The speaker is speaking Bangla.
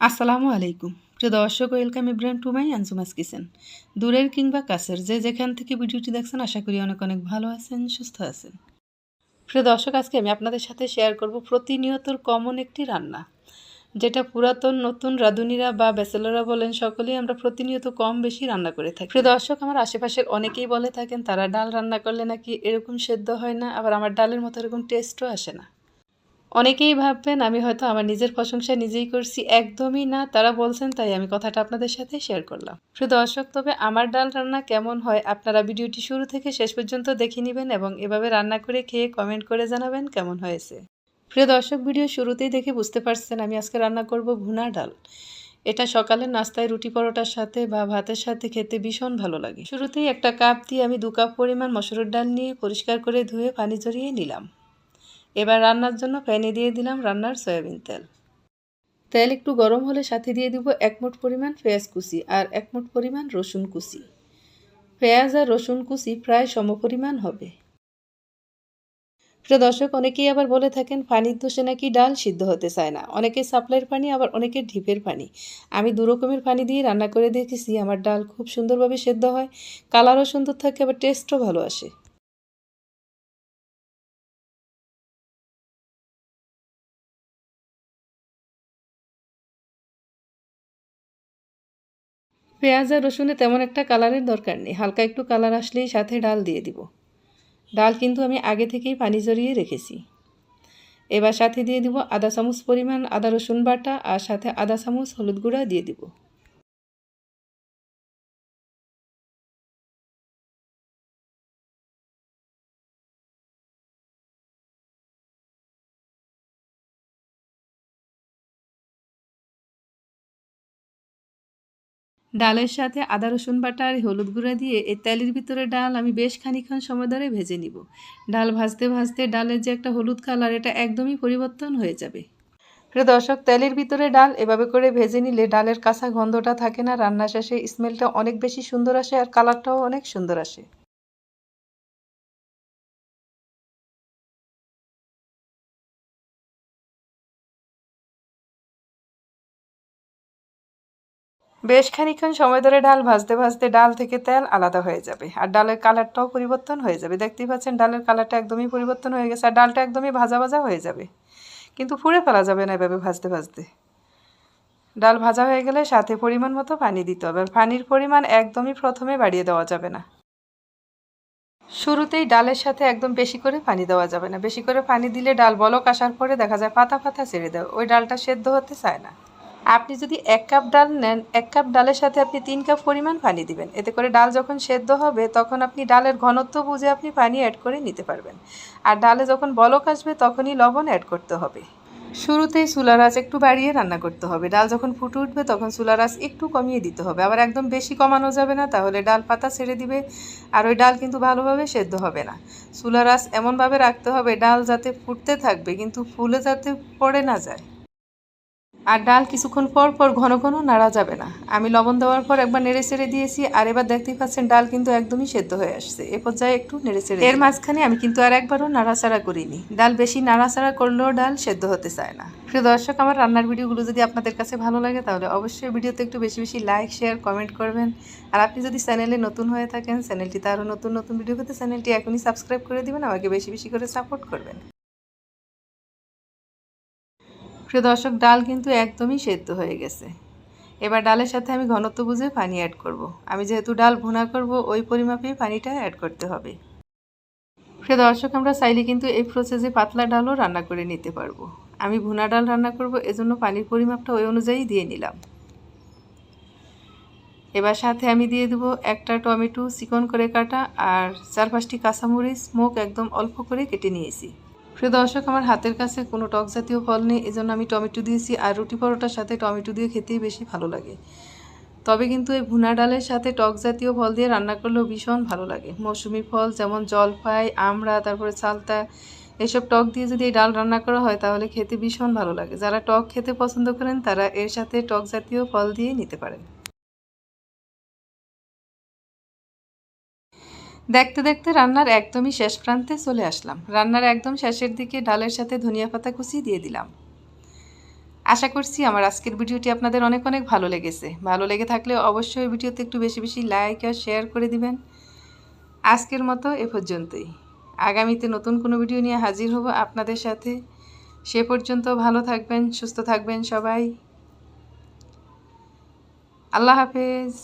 আসসালামু আলাইকুম। প্রিয় দর্শক, ওয়েলকাম ইব্রাহিম টু মাই আনসুমাস কিচেন। দূরের কিংবা কাছের যে যেখান থেকে ভিডিওটি দেখছেন, আশা করি অনেক অনেক ভালো আছেন, সুস্থ আছেন। প্রিয় দর্শক, আজকে আমি আপনাদের সাথে শেয়ার করব প্রতিনিয়তর কমন একটি রান্না। যেটা পুরাতন, নতুন, রাঁধুনিরা বা ব্যাচেলররা বলেন, সকলেই আমরা প্রতিনিয়ত কম বেশি রান্না করে থাকি। প্রিয় দর্শক, আমার আশেপাশের অনেকেই বলে থাকেন, তারা ডাল রান্না করলে নাকি এরকম সেদ্ধ হয় না, আবার আমার ডালের মতো এরকম টেস্টও আসে না। অনেকেই ভাববেন, আমি হয়তো আমার নিজের প্রশংসা নিজেই করছি। একদমই না, তারা বলছেন, তাই আমি কথাটা আপনাদের সাথে শেয়ার করলাম। প্রিয় দর্শক, তবে আমার ডাল রান্না কেমন হয় আপনারা ভিডিওটি শুরু থেকে শেষ পর্যন্ত দেখে নেবেন এবং এভাবে রান্না করে খেয়ে কমেন্ট করে জানাবেন কেমন হয়েছে। প্রিয় দর্শক, ভিডিও শুরুতেই দেখে বুঝতে পারছেন, আমি আজকে রান্না করব ভুনা ডাল। এটা সকালের নাস্তায় রুটি পরোটার সাথে বা ভাতের সাথে খেতে ভীষণ ভালো লাগে। শুরুতেই একটা কাপ দিয়ে আমি দু কাপ পরিমাণ মসুরের ডাল নিয়ে পরিষ্কার করে ধুয়ে পানি জড়িয়ে নিলাম। এবার রান্নার জন্য প্যানে দিয়ে দিলাম রান্নার সয়াবিন তেল। তেল একটু গরম হলে সাথে দিয়ে দিব এক মুঠ পরিমাণ পেঁয়াজ কুচি আর এক মুঠ পরিমাণ রসুন কুচি। পেঁয়াজ আর রসুন কুচি প্রায় সমপরিমাণ হবে। প্রিয় দর্শক, অনেকেই আবার বলে থাকেন, পানির দোষে নাকি ডাল সিদ্ধ হতে চায় না? অনেকে সাপ্লাইয়ের পানি, আবার অনেকের ঢিপের পানি। আমি দু রকমের পানি দিয়ে রান্না করে দেখেছি, আমার ডাল খুব সুন্দরভাবে সেদ্ধ হয়, কালারও সুন্দর থাকে, আবার টেস্টও ভালো আসে। পেঁয়াজ আর রসুনে তেমন একটা কালারের দরকার নেই। হালকা একটু কালার আসলেই সাথে ডাল দিয়ে দিব। ডাল কিন্তু আমি আগে থেকেই পানি জড়িয়ে রেখেছি। এবার সাথে দিয়ে দিব আদা চামচ পরিমাণ আদা রসুন বাটা আর সাথে আদা চামচ হলুদ গুঁড়া দিয়ে দিব। ডালের সাথে আদা, রসুন বাটা আর হলুদ গুঁড়া দিয়ে এই তেলের ভিতরে ডাল আমি বেশ খানিক্ষণ সময় ধরে ভেজে নিব। ডাল ভাজতে ভাজতে ডালের যে একটা হলুদ কালার এটা একদমই পরিবর্তন হয়ে যাবে। প্রিয় দর্শক, তেলের ভিতরে ডাল এভাবে করে ভেজে নিলে ডালের কাঁচা গন্ধটা থাকে না, রান্না শেষে স্মেলটা অনেক বেশি সুন্দর আসে আর কালারটাও অনেক সুন্দর আসে। বেশ খানিক্ষণ সময় ধরে ডাল ভাজতে ভাজতে ডাল থেকে তেল আলাদা হয়ে যাবে। আর ডালের কালারটাও পরিবর্তন হয়ে যাবে। দেখতেই পাচ্ছেন ডালের কালারটা একদমই পরিবর্তন হয়ে গেছে, আর ডালটা একদমই ভাজা ভাজা হয়ে যাবে। কিন্তু ফুড়ে ফেলা যাবে না এভাবে ভাজতে ভাজতে। ডাল ভাজা হয়ে গেলে সাথে পরিমাণ মতো পানি দিতে হবে, আর পানির পরিমাণ একদমই প্রথমে বাড়িয়ে দেওয়া যাবে না। শুরুতেই ডালের সাথে একদম বেশি করে পানি দেওয়া যাবে না। বেশি করে পানি দিলে ডাল বলক আসার পরে দেখা যায় পাতা পাতা ছেড়ে দেয়। ওই ডালটা সেদ্ধ হতে চায় না। আপনি যদি এক কাপ ডাল নেন, এক কাপ ডালের সাথে আপনি তিন কাপ পরিমাণ পানি দিবেন। এতে করে ডাল যখন সেদ্ধ হবে, তখন আপনি ডালের ঘনত্ব বুঝে আপনি পানি অ্যাড করে নিতে পারবেন। আর ডালে যখন বলক আসবে, তখনই লবণ অ্যাড করতে হবে। শুরুতেই চুলার আঁচ একটু বাড়িয়ে রান্না করতে হবে। ডাল যখন ফুটে উঠবে, তখন চুলার আঁচ একটু কমিয়ে দিতে হবে। আবার একদম বেশি কমানো যাবে না, তাহলে ডাল পাতা ছেড়ে দিবে। আর ওই ডাল কিন্তু ভালোভাবে সেদ্ধ হবে না। চুলার আঁচ এমনভাবে রাখতে হবে, ডাল যাতে ফুটতে থাকবে, কিন্তু ফুলে যাতে পড়ে না যায়। আর ডাল কিছুক্ষণ পর পর ঘন ঘন নাড়া যাবে না। আমি লবণ দেওয়ার পর একবার নেড়ে চেড়ে দিয়েছি আর এবার দেখতেই পাচ্ছেন ডাল কিন্তু একদমই সেদ্ধ হয়ে আসছে। এ পর্যায়ে একটু নেড়ে চেড়ে এর মাঝখানে আমি কিন্তু আর একবারও নাড়াচাড়া করিনি। ডাল বেশি নাড়াচাড়া করলেও ডাল সেদ্ধ হতে চায় না। প্রিয় দর্শক আমার রান্নার ভিডিওগুলো যদি আপনাদের কাছে ভালো লাগে তাহলে অবশ্যই ভিডিওতে একটু বেশি বেশি লাইক শেয়ার কমেন্ট করবেন। আর আপনি যদি চ্যানেলে নতুন হয়ে থাকেন চ্যানেলটিতে আরও নতুন নতুন ভিডিও পেতে চ্যানেলটি এখনই সাবস্ক্রাইব করে দিবেন আমাকে বেশি বেশি করে সাপোর্ট করবেন। প্রিয় দর্শক, ডাল কিন্তু একদমই সেদ্ধ হয়ে গেছে। এবার ডালের সাথে আমি ঘনত্ব বুঝে পানি অ্যাড করব। আমি যেহেতু ডাল ভুনা করব, ওই পরিমাপেই পানিটা অ্যাড করতে হবে। প্রিয় দর্শক, আমরা চাইলে কিন্তু এই প্রসেসে পাতলা ডালও রান্না করে নিতে পারব। আমি ভুনা ডাল রান্না করব, এজন্য পানির পরিমাপটা ওই অনুযায়ী দিয়ে নিলাম। এবার সাথে আমি দিয়ে দেবো একটা টমেটো, চিকন করে কাটা, আর চার পাঁচটি কাঁচামরিচ মুখ একদম অল্প করে কেটে নিয়েছি। প্রিয় দর্শক, আমার হাতের কাছে কোনো টক জাতীয় ফল নেই, এজন্য আমি টমেটো দিয়েছি আর রুটি পরোটার সাথে টমেটো দিয়ে খেতেই বেশি ভালো লাগে। তবে কিন্তু এই ভুনা ডালের সাথে টক জাতীয় ফল দিয়ে রান্না করলেও ভীষণ ভালো লাগে। মৌসুমি ফল যেমন জলপাই আমড়া, তারপরে চালতা এসব টক দিয়ে যদি এই ডাল রান্না করা হয় তাহলে খেতে ভীষণ ভালো লাগে। যারা টক খেতে পছন্দ করেন তারা এর সাথে টক জাতীয় ফল দিয়ে নিতে পারেন। দেখতে দেখতে রান্নার একদমই শেষ প্রান্তে চলে আসলাম। রান্নার একদম শেষের দিকে ডালের সাথে ধনিয়া পাতা কুচি দিয়ে দিলাম। আশা করছি আমার আজকের ভিডিওটি আপনাদের অনেক অনেক ভালো লেগেছে। ভালো লেগে থাকলে অবশ্যই ভিডিওতে একটু বেশি বেশি লাইক আর শেয়ার করে দিবেন। আজকের মতো এ পর্যন্তই। আগামীতে নতুন কোনো ভিডিও নিয়ে হাজির হব আপনাদের সাথে। সে পর্যন্ত ভালো থাকবেন, সুস্থ থাকবেন সবাই। আল্লাহ হাফেজ।